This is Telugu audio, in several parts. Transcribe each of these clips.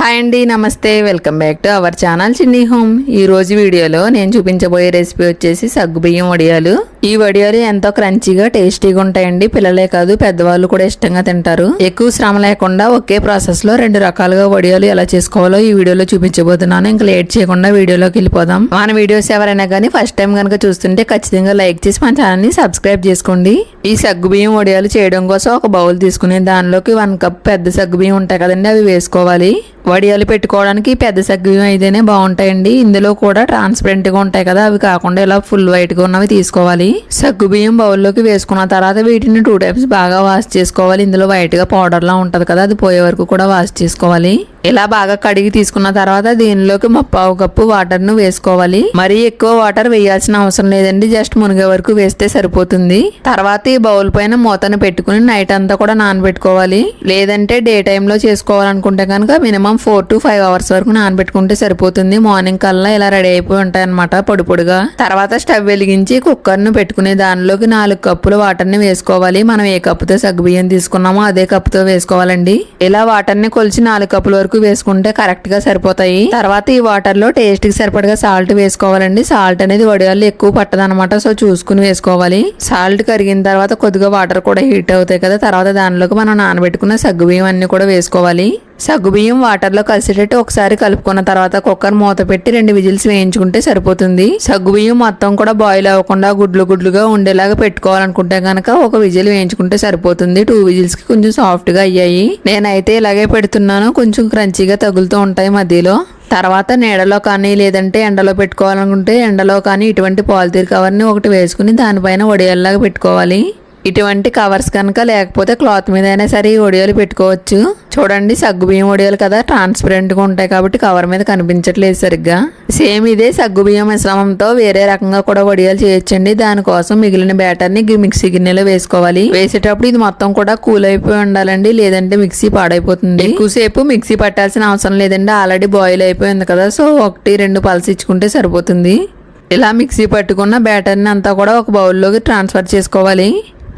హాయ్ అండి నమస్తే. Welcome back to our channel Chinni home ఈరోజు వీడియోలో నేను చూపించబోయే రెసిపీ వచ్చేసి సగ్గుబియ్యం వడియాలు. ఈ వడియాలు ఎంతో క్రంచీగా టేస్టీగా ఉంటాయండి. పిల్లలే కాదు పెద్దవాళ్ళు కూడా ఇష్టంగా తింటారు. ఎక్కువ శ్రమ లేకుండా ఒకే ప్రాసెస్లో రెండు రకాలుగా వడియాలు ఎలా చేసుకోవాలో ఈ వీడియోలో చూపించబోతున్నాను. ఇంకా లేట్ చేయకుండా వీడియోలోకి వెళ్ళిపోదాం. మన వీడియోస్ ఎవరైనా కానీ ఫస్ట్ టైం కనుక చూస్తుంటే ఖచ్చితంగా లైక్ చేసి మన ఛానల్ని సబ్స్క్రైబ్ చేసుకోండి. ఈ సగ్గుబియ్యం వడియాలు చేయడం కోసం ఒక బౌల్ తీసుకుని దానిలోకి వన్ కప్ పెద్ద సగ్గుబియ్యం ఉంటాయి కదండి అవి వేసుకోవాలి. వడియాలు పెట్టుకోవడానికి పెద్ద సగ్గుబియ్యం అయితేనే బాగుంటాయండి. ఇందులో కూడా ట్రాన్స్పరెంట్గా ఉంటాయి కదా అవి కాకుండా ఇలా ఫుల్ వైట్గా ఉన్నవి తీసుకోవాలి. సగ్గుబియ్యం బౌల్లోకి వేసుకున్న తర్వాత వీటిని టూ టైమ్స్ బాగా వాష్ చేసుకోవాలి. ఇందులో వైట్గా పౌడర్లా పౌడర్ లా కదా అది పోయే వరకు కూడా వాష్ చేసుకోవాలి. ఇలా బాగా కడిగి తీసుకున్న తర్వాత దీనిలోకి ముప్పావు కప్పు వాటర్ను వేసుకోవాలి. మరీ ఎక్కువ వాటర్ వేయాల్సిన అవసరం లేదండి జస్ట్ మునిగే వరకు వేస్తే సరిపోతుంది. తర్వాత ఈ బౌల్ పైన మూతను పెట్టుకుని నైట్ అంతా కూడా నానబెట్టుకోవాలి. లేదంటే డే టైంలో చేసుకోవాలనుకుంటే కనుక minimum four to five hours వరకు నానబెట్టుకుంటే సరిపోతుంది. మార్నింగ్ కల్లా ఇలా రెడీ అయిపోయి ఉంటాయి అనమాట పొడి పొడిగా. తర్వాత స్టవ్ వెలిగించి కుక్కర్ను పెట్టుకుని దానిలోకి నాలుగు కప్పులు వాటర్ని వేసుకోవాలి. మనం ఏ కప్పుతో సగ్గుబియ్యం తీసుకున్నామో అదే కప్పుతో వేసుకోవాలండి. ఇలా వాటర్ని కొలిచి నాలుగు కప్పుల వరకు వేసుకుంటే కరెక్ట్గా సరిపోతాయి. తర్వాత ఈ వాటర్లో టేస్ట్కి సరిపడగా సాల్ట్ వేసుకోవాలండి. సాల్ట్ అనేది వడియాలు ఎక్కువ పట్టదనమాట సో చూసుకుని వేసుకోవాలి. సాల్ట్ కరిగిన తర్వాత కొద్దిగా వాటర్ కూడా హీట్ అవుతాయి కదా. తర్వాత దానిలోకి మనం నానబెట్టుకున్న సగ్గుబియ్యం అన్ని కూడా వేసుకోవాలి. సగ్గుబియ్యం వాటర్లో కలిసేటట్టు ఒకసారి కలుపుకున్న తర్వాత కుక్కర్ మూత పెట్టి రెండు విజిల్స్ వేయించుకుంటే సరిపోతుంది. సగ్గుబియ్యం మొత్తం కూడా బాయిల్ అవ్వకుండా గుడ్లు గుడ్లుగా ఉండేలాగా పెట్టుకోవాలనుకుంటే కనుక ఒక విజిల్ వేయించుకుంటే సరిపోతుంది. టూ విజిల్స్కి కొంచెం సాఫ్ట్గా అయ్యాయి. నేనైతే ఇలాగే పెడుతున్నాను. కొంచెం క్రంచీగా తగులుతూ ఉంటాయి మధ్యలో. తర్వాత నీడలో కానీ లేదంటే ఎండలో పెట్టుకోవాలనుకుంటే ఎండలో కానీ ఇటువంటి పాలిథీన్ కవర్ని ఒకటి వేసుకుని దానిపైన వడియాల్లాగా పెట్టుకోవాలి. ఇటువంటి కవర్స్ కనుక లేకపోతే క్లాత్ మీద అయినా సరే ఈ వడియాలు పెట్టుకోవచ్చు. చూడండి సగ్గుబియ్యం వడియాలు కదా ట్రాన్స్పరెంట్గా ఉంటాయి కాబట్టి కవర్ మీద కనిపించట్లేదు సరిగ్గా. సేమ్ ఇదే సగ్గుబియ్యం మిశ్రమంతో వేరే రకంగా కూడా వడియాలు చేయొచ్చండి. దానికోసం మిగిలిన బ్యాటర్ని మిక్సీ గిన్నెలో వేసుకోవాలి. వేసేటప్పుడు ఇది మొత్తం కూడా కూల్ అయిపోయి ఉండాలండి లేదంటే మిక్సీ పాడైపోతుంది. ఎక్కువసేపు మిక్సీ పట్టాల్సిన అవసరం లేదండి ఆల్రెడీ బాయిల్ అయిపోయింది కదా సో ఒకటి రెండు పల్స్ ఇచ్చుకుంటే సరిపోతుంది. ఇలా మిక్సీ పట్టుకున్న బ్యాటర్ని అంతా కూడా ఒక బౌల్లోకి ట్రాన్స్ఫర్ చేసుకోవాలి.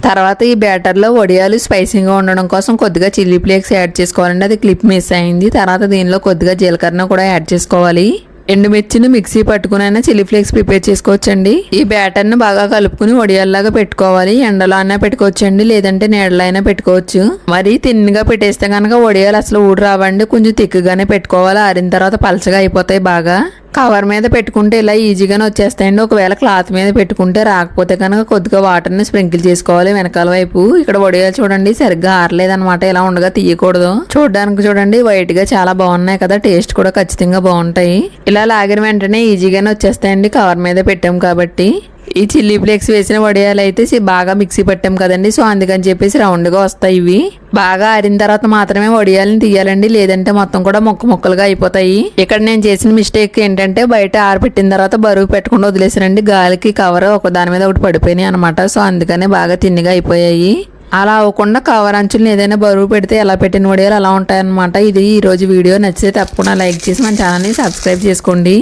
తర్వాత ఈ బ్యాటర్లో వడియాలు స్పైసీగా ఉండడం కోసం కొద్దిగా చిల్లీ ఫ్లేక్స్ యాడ్ చేసుకోవాలండి. అది క్లిప్ మిస్ అయింది. తర్వాత దీనిలో కొద్దిగా జీలకర్ర కూడా యాడ్ చేసుకోవాలి. ఎండుమిర్చిని మిక్సీ పట్టుకునైనా చిల్లీ ఫ్లేక్స్ ప్రిపేర్ చేసుకోవచ్చండి. ఈ బ్యాటర్ని బాగా కలుపుకుని వడియాల్లాగా పెట్టుకోవాలి. ఎండలో అయినా పెట్టుకోవచ్చండి. లేదంటే నీడలో అయినా పెట్టుకోవచ్చు. మరి తిన్నగా పెట్టేస్తే కనుక వడియాలు అసలు ఊడి రావండి. కొంచెం తిక్కుగానే పెట్టుకోవాలి. ఆరిన తర్వాత పలచగా అయిపోతాయి బాగా. కవర్ మీద పెట్టుకుంటే ఇలా ఈజీగానే వచ్చేస్తాయండి. ఒకవేళ క్లాత్ మీద పెట్టుకుంటే రాకపోతే కనుక కొద్దిగా వాటర్ని స్ప్రింకిల్ చేసుకోవాలి వెనకాల వైపు. ఇక్కడ వడియాలు చూడండి సరిగ్గా ఆరలేదన్నమాట. ఇలా ఉండగా తీయకూడదు. చూడడానికి చూడండి వైట్గా చాలా బాగున్నాయి కదా. టేస్ట్ కూడా ఖచ్చితంగా బాగుంటాయి. ఇలా లాగిన వెంటనే ఈజీగానే వచ్చేస్తాయండి. కవర్ మీద పెట్టాం కాబట్టి. ఈ చిల్లీ ఫ్లేక్స్ వేసిన వడియాలు అయితే బాగా మిక్సీ పట్టాం కదండి. సో అందుకని చెప్పేసి రౌండ్గా వస్తాయి ఇవి. బాగా ఆరిన తర్వాత మాత్రమే వడియాలని తీయాలండి. లేదంటే మొత్తం కూడా మొక్క మొక్కలుగా అయిపోతాయి. ఇక్కడ నేను చేసిన మిస్టేక్ ఏంటంటే బయట ఆరబెట్టిన తర్వాత బరువు పెట్టకుండా వదిలేసానండి. గాలికి కవర్ ఒక దాని మీద ఒకటి పడిపోయినాయి అనమాట సో అందుకనే బాగా తిన్నిగా అయిపోయాయి. అలా అవ్వకుండా కవర్ అంచులను ఏదైనా బరువు పెడితే ఎలా పెట్టిన వడియాలు అలా ఉంటాయన్నమాట. ఇది ఈరోజు వీడియో. నచ్చితే తప్పకుండా లైక్ చేసి మన ఛానల్ని సబ్స్క్రైబ్ చేసుకోండి.